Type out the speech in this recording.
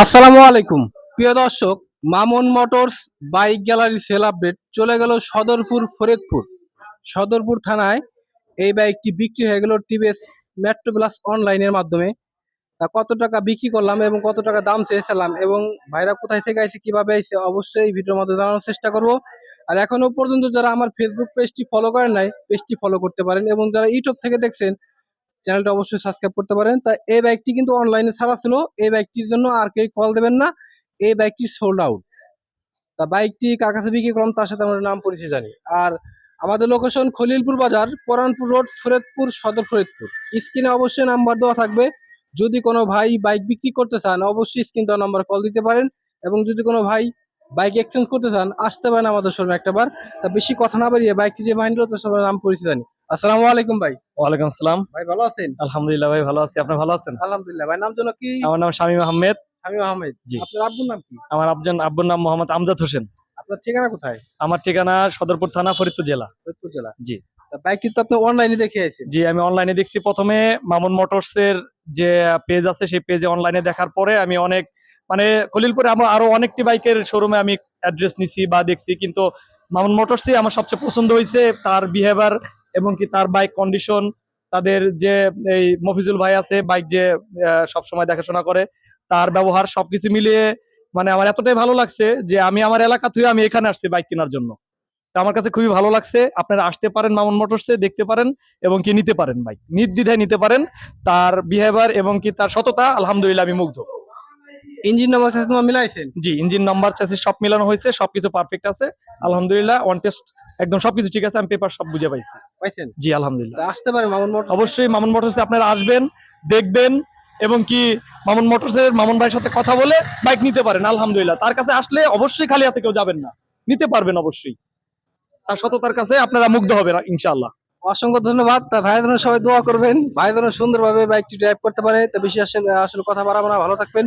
আসসালামু আলাইকুম। প্রিয় দর্শক, Mamun motors bike gallery sale update চলে গেল সদরপুর ফরিদপুর। সদরপুর থানায় এই বাইকটি বিক্রি হয়ে গেল টিভিএস মেট্রো প্লাস অনলাইনের মাধ্যমে। তা কত টাকা বিক্রি করলাম এবং কত টাকা দাম চেয়েছিলাম এবং ভাইরা কোথায় থেকে আইছে, কীভাবে আইছে, অবশ্যই এই ভিডিওর মধ্যে জানানোর চেষ্টা করব। আর এখনও পর্যন্ত যারা আমার ফেসবুক পেজটি ফলো করেন নাই পেজটি ফলো করতে পারেন এবং যারা ইউটিউব থেকে দেখছেন চ্যানেলটা অবশ্যই সাবস্ক্রাইব করতে পারেন। তা এই বাইকটি কিন্তু অনলাইনে ছাড়া ছিল। এই বাইকটির জন্য আর কেউ কল দেবেন না। এই বাইকটি সোল্ড আউট তা বাইকটি কার কাছে বিক্রি করলাম তার সাথে আমরা নাম পরিচয় জানি। আর আমাদের লোকেশন খলিলপুর বাজার, পরানপুর রোড ফরিদপুর সদর ফরিদপুর। স্ক্রিনে অবশ্যই নাম্বার দেওয়া থাকবে। যদি কোনো ভাই বাইক বিক্রি করতে চান, অবশ্যই স্ক্রিন দেওয়া নাম্বার কল দিতে পারেন। এবং যদি কোনো ভাই বাইক এক্সচেঞ্জ করতে চান, আসতে পারেন আমাদের শোরুমে একটাবার। তা বেশি কথা না বাড়িয়ে বাইকটি যে নিল তার সবার নাম পরিচয় জানি। আসসালামু আলাইকুম ভাই। ওয়ালাইকুম আসসালাম। ভাই ভালো আছেন? আলহামদুলিল্লাহ ভাই ভালো আছি। আপনি ভালো আছেন? আলহামদুলিল্লাহ। ভাই নাম জন্য কি? আমার নাম শামীম আহমেদ। শামীম আহমেদ। জি। আপনার আব্বুর নাম কি? আমার আব্জন আব্বুর নাম মোহাম্মদ আমজাদ হোসেন। আপনার ঠিকানা কোথায়? আমার ঠিকানা সদরপুর থানা ফরিদপুর জেলা। ফরিদপুর জেলা। জি। বাইকটি তো আপনি অনলাইনে দেখে আছেন জি আমি অনলাইনে দেখছি। প্রথমে মামুন মোটরস এর যে পেজ আছে সেই পেজে অনলাইনে দেখার পরে আমি অনেক মানে খলিলপুরে আমার আরও অনেকটি বাইকের শোরুমে আমি অ্যাড্রেস নিছি বা দেখছি। কিন্তু মামুন মোটরসই আমার সবচেয়ে পছন্দ হয়েছে তার বিহেভিয়ার এবং কি তার বাইক কন্ডিশন তাদের যে এই মফিজুল ভাই আছে বাইক যে সব সময় দেখাশোনা করে, তার ব্যবহার সবকিছু মিলিয়ে মানে আমার এতটাই ভালো লাগছে যে আমি আমার এলাকা থেকে আমি এখানে আসছি বাইক কেনার জন্য। তা আমার কাছে খুবই ভালো লাগছে, আপনারা আসতে পারেন মামুন মোটরসে, দেখতে পারেন এবং কি নিতে পারেন বাইক নির্দ্বিধায় নিতে পারেন তার বিহেভিয়ার এবং কি তার সততা, আলহামদুলিল্লাহ আমি মুগ্ধ। ইঞ্জিন নাম্বার সাথে তোমার মিলাইছেন? জি ইঞ্জিন নাম্বার চাষি সব মিলানো হয়েছে সবকিছু পারফেক্ট আছে। আলহামদুলিল্লাহ ওয়ান টেস্ট একদম সবকিছু ঠিক আছে আমি পেপার সব বুঝে পাইছি। পাইছেন? জি আলহামদুলিল্লাহ। আসতে পারেন মামুন মোটর অবশ্যই মামুন মোটরসে আপনারা আসবেন দেখবেন এবং কি মামুন মোটরসের মামুন ভাইয়ের সাথে কথা বলে বাইক নিতে পারেন আলহামদুলিল্লাহ। তার কাছে আসলে অবশ্যই খালি হাতে কেউ যাবেন না। নিতে পারবেন অবশ্যই। তার সততার কাছে আপনারা মুগ্ধ হবেন ইনশাআল্লাহ। অসংখ্য ধন্যবাদ। তা ভাই যেন সবাই দোয়া করবেন। ভাই যেন সুন্দরভাবে বাইকটি ড্রাইভ করতে পারে। তা বেশি আসলে আসলে কথা বাড়াবো না ভালো থাকবেন।